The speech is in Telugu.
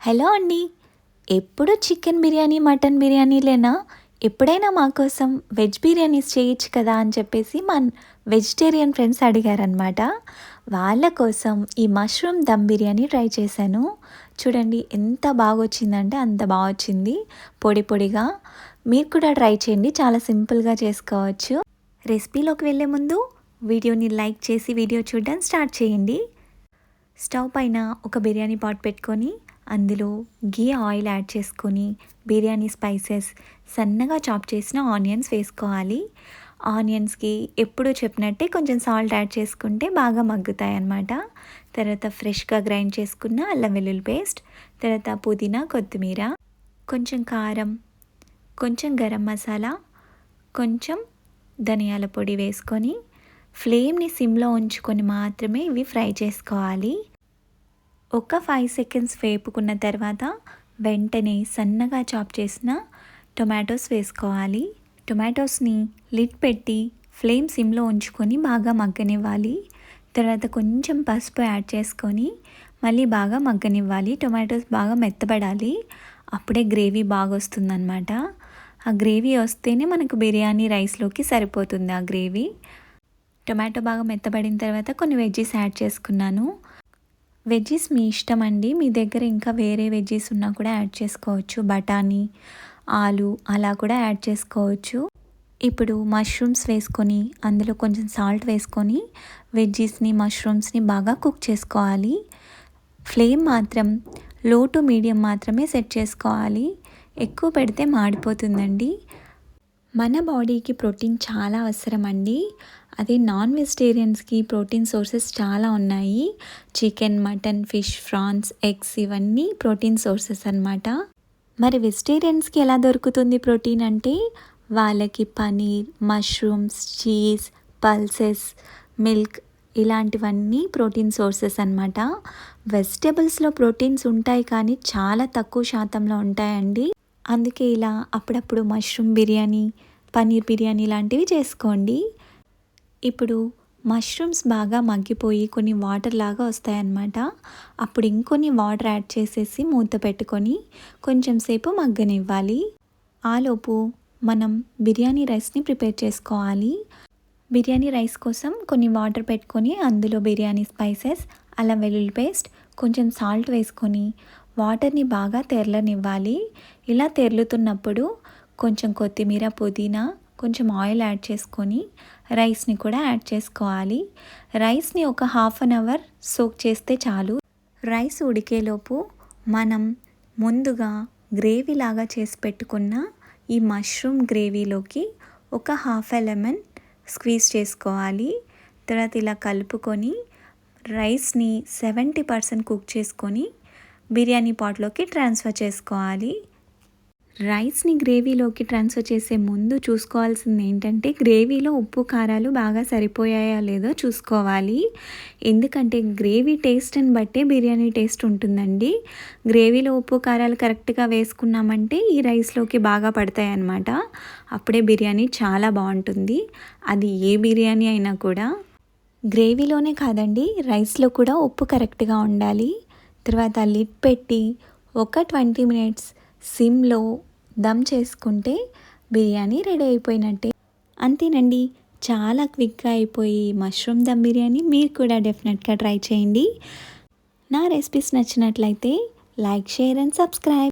హలో అండి. ఎప్పుడు చికెన్ బిర్యానీ మటన్ బిర్యానీలేనా ఎప్పుడైనా మా కోసం వెజ్ బిర్యానీస్ చేయొచ్చు కదా అని చెప్పేసి మా వెజిటేరియన్ ఫ్రెండ్స్ అడిగారనమాట వాళ్ళ కోసం ఈ మష్రూమ్ దమ్ బిర్యానీ ట్రై చేశాను. చూడండి ఎంత బాగా వచ్చిందంటే అంత బాగా వచ్చింది పొడి పొడిగా. మీరు కూడా ట్రై చేయండి చాలా సింపుల్గా చేసుకోవచ్చు. రెసిపీలోకి వెళ్ళే ముందు వీడియోని లైక్ చేసి వీడియో చూడడం స్టార్ట్ చేయండి. స్టవ్ పైన ఒక బిర్యానీ పాట్ పెట్టుకొని అందులో గీ ఆయిల్ యాడ్ చేసుకొని బిర్యానీ స్పైసెస్ సన్నగా చాప్ చేసిన ఆనియన్స్ వేసుకోవాలి. ఆనియన్స్కి ఎప్పుడు చెప్పినట్టే కొంచెం సాల్ట్ యాడ్ చేసుకుంటే బాగా మగ్గుతాయి అన్నమాట తర్వాత ఫ్రెష్గా గ్రైండ్ చేసుకున్న అల్లం వెల్లుల్లి పేస్ట్ తర్వాత పుదీనా కొత్తిమీర కొంచెం కారం కొంచెం గరం మసాలా కొంచెం ధనియాల పొడి వేసుకొని ఫ్లేమ్ని సిమ్లో ఉంచుకొని మాత్రమే ఇవి ఫ్రై చేసుకోవాలి. ఒక ఫైవ్ సెకండ్స్ వేపుకున్న తర్వాత వెంటనే సన్నగా చాప్ చేసిన టొమాటోస్ వేసుకోవాలి. టొమాటోస్ని లిడ్ పెట్టి ఫ్లేమ్ సిమ్లో ఉంచుకొని బాగా మగ్గనివ్వాలి. తర్వాత కొంచెం పసుపు యాడ్ చేసుకొని మళ్ళీ బాగా మగ్గనివ్వాలి. టొమాటోస్ బాగా మెత్తబడాలి. అప్పుడే గ్రేవీ బాగా వస్తుందన్నమాట ఆ గ్రేవీ వస్తేనే మనకు బిర్యానీ రైస్లోకి సరిపోతుంది ఆ గ్రేవీ టొమాటో బాగా మెత్తబడిన తర్వాత కొన్ని వెజ్జీస్ యాడ్ చేసుకున్నాను. వెజ్జీస్ మీ ఇష్టం అండి. మీ దగ్గర ఇంకా వేరే వెజ్జీస్ ఉన్నా కూడా యాడ్ చేసుకోవచ్చు. బఠానీ ఆలు అలా కూడా యాడ్ చేసుకోవచ్చు. ఇప్పుడు మష్రూమ్స్ వేసుకొని అందులో కొంచెం సాల్ట్ వేసుకొని వెజ్జీస్ని మష్రూమ్స్ని బాగా కుక్ చేసుకోవాలి. ఫ్లేమ్ మాత్రం లో టు మీడియం మాత్రమే సెట్ చేసుకోవాలి. ఎక్కువ పెడితే మాడిపోతుందండి. మన బాడీకి ప్రోటీన్ చాలా అవసరం అండి అదే నాన్ వెజిటేరియన్స్కి ప్రోటీన్ సోర్సెస్ చాలా ఉన్నాయి. Chicken mutton fish prawns eggs ఇవన్నీ ప్రోటీన్ సోర్సెస్ అనమాట మరి వెజిటేరియన్స్కి ఎలా దొరుకుతుంది ప్రోటీన్ అంటే? వాళ్ళకి paneer mushrooms cheese pulses milk ఇలాంటివన్నీ ప్రోటీన్ సోర్సెస్ అనమాట వెజిటేబుల్స్లో ప్రోటీన్స్ ఉంటాయి కానీ చాలా తక్కువ శాతంలో ఉంటాయండి. అందుకే ఇలా అప్పుడప్పుడు మష్రూమ్ బిర్యానీ పన్నీర్ బిర్యానీ లాంటివి చేసుకోండి. ఇప్పుడు మష్రూమ్స్ బాగా మగ్గిపోయి కొన్ని వాటర్ లాగా వస్తాయన్నమాట. అప్పుడు ఇంకొన్ని వాటర్ యాడ్ చేసేసి మూత పెట్టుకొని కొంచెం సేపు మగ్గనివ్వాలి. ఆలోపు మనం బిర్యానీ రైస్ని ప్రిపేర్ చేసుకోవాలి. బిర్యానీ రైస్ కోసం కొన్ని వాటర్ పెట్టుకొని అందులో బిర్యానీ స్పైసెస్ అల్లం వెల్లుల్లి పేస్ట్ కొంచెం సాల్ట్ వేసుకొని వాటర్ని బాగా తెరలనివ్వాలి. ఇలా తెరలుతున్నప్పుడు కొంచెం కొత్తిమీర పుదీనా కొంచెం ఆయిల్ యాడ్ చేసుకొని రైస్ని కూడా యాడ్ చేసుకోవాలి. రైస్ని ఒక హాఫ్ అన్ అవర్ సోక్ చేస్తే చాలు. రైస్ ఉడికేలోపు మనం ముందుగా గ్రేవీ లాగా చేసి పెట్టుకున్న ఈ మష్రూమ్ గ్రేవీలోకి ఒక హాఫ్ ఎ లెమన్ స్క్వీజ్ చేసుకోవాలి. తర్వాత ఇలా కలుపుకొని రైస్ని సెవెంటీ పర్సెంట్ కుక్ చేసుకొని బిర్యానీ పాట్లోకి ట్రాన్స్ఫర్ చేసుకోవాలి. రైస్ని గ్రేవీలోకి ట్రాన్స్ఫర్ చేసే ముందు చూసుకోవాల్సింది ఏంటంటే గ్రేవీలో ఉప్పు కారాలు బాగా సరిపోయాయా లేదో చూసుకోవాలి. ఎందుకంటే గ్రేవీ టేస్ట్ని బట్టే బిర్యానీ టేస్ట్ ఉంటుందండి. గ్రేవీలో ఉప్పు కారాలు కరెక్ట్గా వేసుకున్నామంటే ఈ రైస్లోకి బాగా పడతాయి అన్నమాట అప్పుడే బిర్యానీ చాలా బాగుంటుంది. అది ఏ బిర్యానీ అయినా కూడా. గ్రేవీలోనే కాదండి రైస్లో కూడా ఉప్పు కరెక్ట్గా ఉండాలి. తర్వాత లిడ్ పెట్టి ఒక ట్వంటీ మినిట్స్ సిమ్లో దమ్ చేసుకుంటే బిర్యానీ రెడీ అయిపోయినట్టే. అంతేనండి చాలా క్విక్గా అయిపోయి మష్రూమ్ దమ్ బిర్యానీ మీరు కూడా డెఫినెట్గా ట్రై చేయండి. నా రెసిపీస్ నచ్చినట్లయితే లైక్ షేర్ అండ్ సబ్స్క్రైబ్.